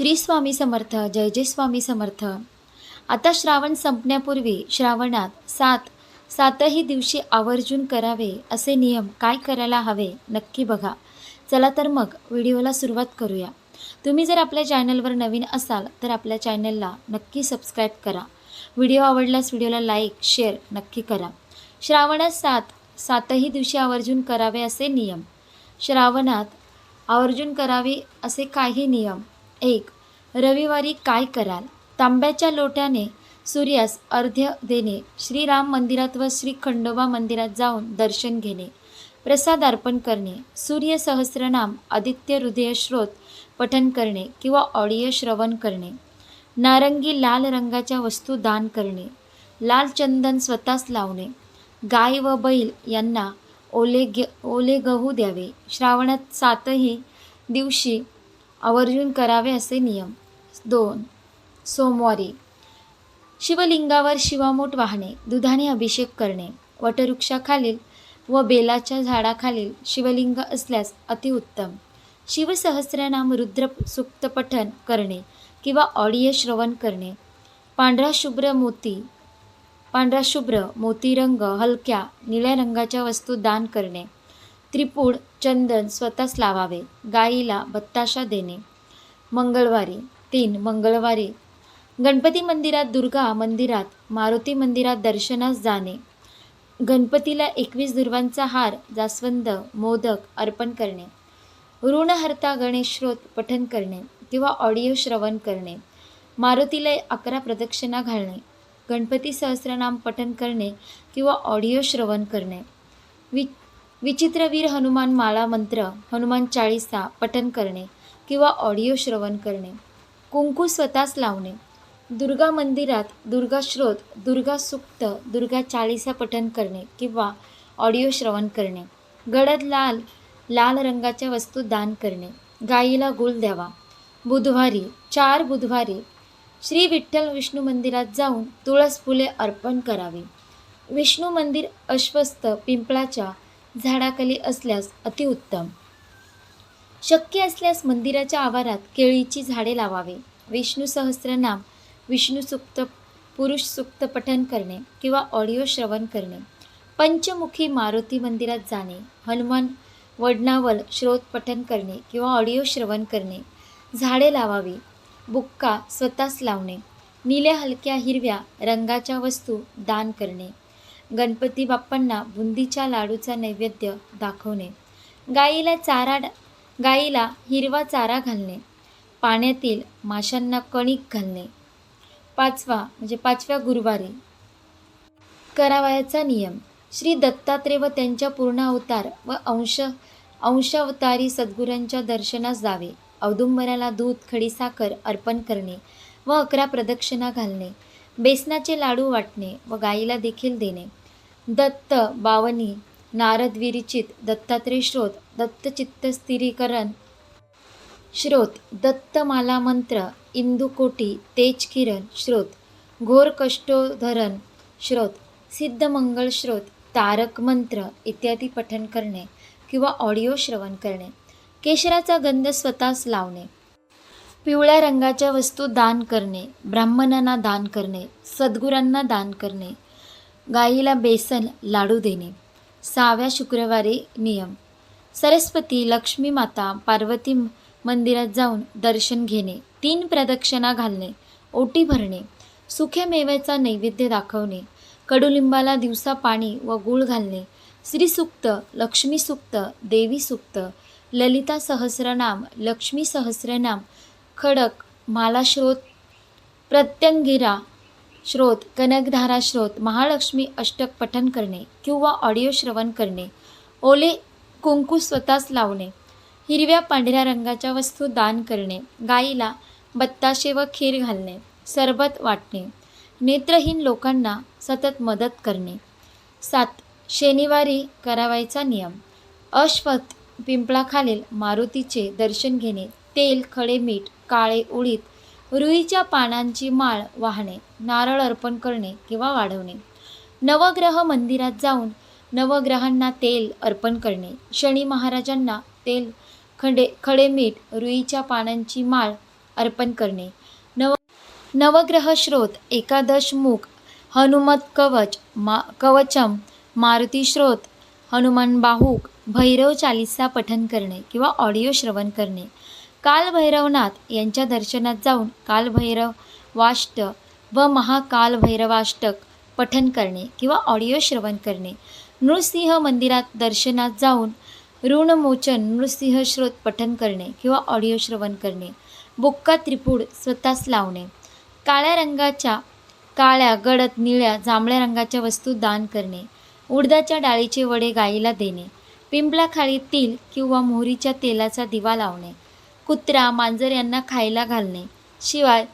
श्री स्वामी समर्थ जय जय स्वामी समर्थ. आता श्रावण संपण्यापूर्वी श्रावणात सात सातही दिवशी आवर्जून करावे असे नियम काय करायला हवे नक्की बघा. चला तर मग व्हिडिओला सुरुवात करूया. तुम्ही जर आपल्या चॅनलवर नवीन असाल तर आपल्या चॅनलला नक्की सबस्क्राईब करा. व्हिडिओ आवडल्यास व्हिडिओला लाईक शेअर नक्की करा. श्रावणात सात सातही दिवशी आवर्जून करावे असे नियम. श्रावणात आवर्जून करावे असे काही नियम. एक रविवारी काय कराल? तांब्याच्या लोट्याने सूर्यास अर्ध्य देणे श्रीराम मंदिरात व श्री खंडोबा मंदिरात जाऊन दर्शन घेणे प्रसाद अर्पण करणे सूर्य सहस्रनाम आदित्य हृदय श्रोत पठन करणे किंवा ऑडिओ श्रवण करणे नारंगी लाल रंगाच्या वस्तू दान करणे लाल चंदन स्वतःच लावणे गाय व बैल यांना ओले गे ओले गहू द्यावे. श्रावणात सातही दिवशी आवर्जून करावे असे नियम. दोन सोमवारी. शिवलिंगावर शिवामोठ वाहणे दुधाने अभिषेक करणे वटवृक्षाखालील व बेलाच्या झाडाखालील शिवलिंग असल्यास अतिउत्तम. शिवसहस्रनाम रुद्र सुक्त पठन करणे किंवा ऑडिओ श्रवण करणे. पांढरा शुभ्र मोती पांढरा शुभ्र मोती रंग हलक्या निळ्या रंगाच्या वस्तू दान करणे. त्रिपूड चंदन स्वतःच लावावे. गाईला बत्ताशा देणे. मंगळवारी. तीन. मंगळवारी. गणपती मंदिरात दुर्गा मंदिरात मारुती मंदिरात दर्शनास जाणे. गणपतीला एकवीस दुर्वांचा हार जास्वंद मोदक अर्पण करणे. ऋणहर्ता गणेश श्रोत पठन करणे किंवा ऑडिओ श्रवण करणे. मारुतीला अकरा प्रदक्षिणा घालणे. गणपती सहस्रनाम पठन करणे किंवा ऑडिओ श्रवण करणे. वि विचित्रवीर हनुमान माळा मंत्र हनुमान चाळीसा पठन करणे किंवा ऑडिओ श्रवण करणे कुंकू स्वतःच लावणे दुर्गा मंदिरात दुर्गा श्रोत दुर्गा सुक्त दुर्गा चाळीसा पठन करणे किंवा ऑडिओ श्रवण करणे गडद लाल लाल रंगाच्या वस्तू दान करणे गाईला गुळ द्यावा बुधवारी चार बुधवारी श्री विठ्ठल विष्णू मंदिरात जाऊन तुळस फुले अर्पण करावी विष्णू मंदिर अश्वस्त पिंपळाच्या झाडाखाली असल्यास अतिउत्तम. शक्य असल्यास मंदिराच्या आवारात केळीची झाडे लावावे. विष्णू सहस्रनाम विष्णू सुक्त पुरुष सुक्त पठन करणे किंवा ऑडिओ श्रवण करणे. पंचमुखी मारुती मंदिरात जाणे हनुमान वडनावल श्रोत पठन करणे किंवा ऑडिओ श्रवण करणे. झाडे लावावी बुक्का स्वतःच लावणे निल्या हलक्या हिरव्या रंगाच्या वस्तू दान करणे. गणपती बाप्पांना बुंदीच्या लाडूचा नैवेद्य दाखवणे. गाईला चारा गाईला हिरवा चारा घालणे. पाण्यातील माशांना कणिक घालणे. पाचवा म्हणजे पाचव्या गुरुवारी. करावयाचा नियम. श्री दत्तात्रेय व त्यांच्या पूर्ण अवतार व अंश अंशावतारी सद्गुरांच्या दर्शनास जावे. औदुंबराला दूध खडीसाखर अर्पण करणे व अकरा प्रदक्षिणा घालणे. बेसनाचे लाडू वाटणे व गाईला देखील देणे. दत्त बावनी नारद विरिचित दत्तात्रेय श्रोत दत्तचित्त स्थिरीकरण. श्रोत दत्तमाला मंत्र इंदुकोटी तेज किरण श्रोत. घोर कष्टोधरण श्रोत. सिद्धमंगळ श्रोत तारक मंत्र इत्यादी पठन करणे किंवा ऑडिओ श्रवण करणे. केशराचा गंध स्वतःच लावणे. पिवळ्या रंगाच्या वस्तू दान करणे. ब्राह्मणांना दान करणे. सद्गुरांना दान करणे. गाईला बेसन लाडू देणे. सहाव्या शुक्रवारी नियम. सरस्वती लक्ष्मी माता पार्वती मंदिरात जाऊन दर्शन घेणे. तीन प्रदक्षिणा घालणे. ओटी भरणे. सुख्या मेव्याचा नैवेद्य दाखवणे. कडुलिंबाला दिवसा पाणी व गूळ घालणे. श्रीसुक्त लक्ष्मी सुक्त देवी सुक्त ललिता सहस्रनाम लक्ष्मी सहस्रनाम खडक मालाश्रोत प्रत्यंगिरा श्रोत कनकधारा श्रोत महालक्ष्मी अष्टक पठन करणे किंवा ऑडिओ श्रवण करणे ओले कुंकू स्वतःच लावणे हिरव्या पांढऱ्या रंगाच्या वस्तू दान करणे गाईला बत्ताशे व खीर घालणे सरबत वाटणे नेत्रहीन लोकांना सतत मदत करणे. सात शनिवारी करावायचा नियम. अश्वथ पिंपळाखालील मारुतीचे दर्शन घेणे. तेल खडे मीठ काळे उडीद रुईच्या पानांची माळ वाहणे नारळ अर्पण करणे किंवा वाढवणे. नवग्रह मंदिरात जाऊन नवग्रहांना तेल अर्पण करणे. शनी महाराजांना तेल खडे खडे मीठ रुईच्या पानांची माळ अर्पण करणे. नव नवग्रह श्रोत एकादश मुख हनुमत कवच मा कवचम मारुती श्रोत हनुमान बाहूक भैरव चालिसा पठन करणे किंवा ऑडिओ श्रवण करणे. कालभैरवनाथ यांच्या दर्शनात जाऊन कालभैरव वाष्ट व महाकालभैरवाष्टक पठन करणे किंवा ऑडिओ श्रवण करणे. नृसिंह मंदिरात दर्शनात जाऊन ऋणमोचन नृसिंह श्रोत पठन करणे किंवा ऑडिओ श्रवण करणे. बुक्का त्रिपूड स्वतःच लावणे. काळ्या रंगाच्या काळ्या गडद निळ्या जांभळ्या रंगाच्या वस्तू दान करणे. उडदाच्या डाळीचे वडे गाईला देणे. पिंपळाखाली तिल किंवा मोहरीच्या तेलाचा दिवा लावणे. कुत्रा मांजर यांना खायला घालणे. शिवाय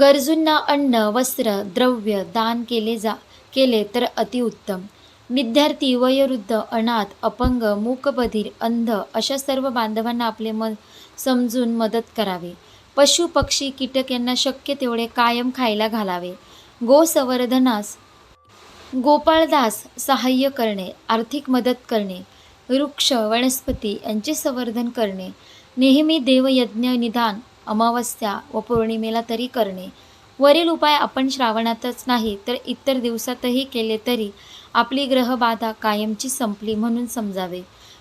गरजूंना अन्न वस्त्र द्रव्य दान केले जा केले तर अतिउत्तम विद्यार्थी वयोवृद्ध अनाथ अपंग मूकबधीर अंध अशा सर्व बांधवांना आपले मन समजून मदत करावी. पशु पक्षी कीटक यांना शक्य तेवढे कायम खायला घालावे. गोसंवर्धनास गोपाळदास सहाय्य करणे आर्थिक मदत करणे वृक्ष वनस्पती यांचे संवर्धन करणे नेहमी देवयज्ञ निदान अमावस्या व पौर्णिमेला तरी करणे. वरील उपाय आपण श्रावणातच नाही तर इतर दिवसातही केले तरी आपली ग्रहबाधा कायमची संपली म्हणून समजावे.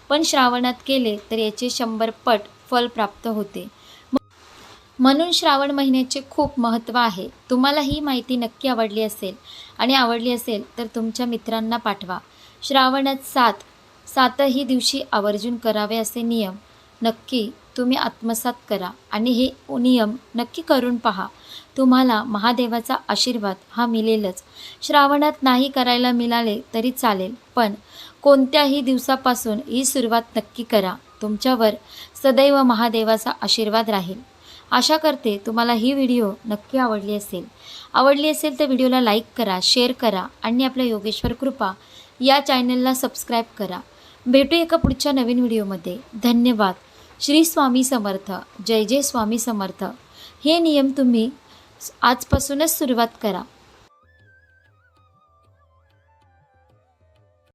पण श्रावणात केले तर याचे शंभर पट फल प्राप्त होते. म्हणून श्रावण महिन्याचे खूप महत्त्व आहे. तुम्हाला ही माहिती नक्की आवडली असेल आणि आवडली असेल तर तुमच्या मित्रांना पाठवा. श्रावणात सात सातही दिवशी आवर्जून करावे असे नियम नक्की तुम्ही आत्मसात करा आणि हे नियम नक्की करून पहा. तुम्हाला महादेवाचा आशीर्वाद हा मिळेलच. श्रावणात नाही करायला मिळाले तरी चालेल पण कोणत्याही दिवसापासून ही सुरुवात नक्की करा. तुमच्यावर सदैव महादेवाचा आशीर्वाद राहील. आशा करते तुम्हाला ही व्हिडिओ नक्की आवडली असेल. आवडली असेल तर व्हिडिओला लाईक करा शेअर करा आणि आपल्या योगेश्वर कृपा या चॅनलला सबस्क्राईब करा. भेटू एका पुढच्या नवीन व्हिडिओमध्ये. धन्यवाद. श्री स्वामी समर्थ जय जय स्वामी समर्थ. हे नियम तुम्ही आजपासूनच सुरुवात करा.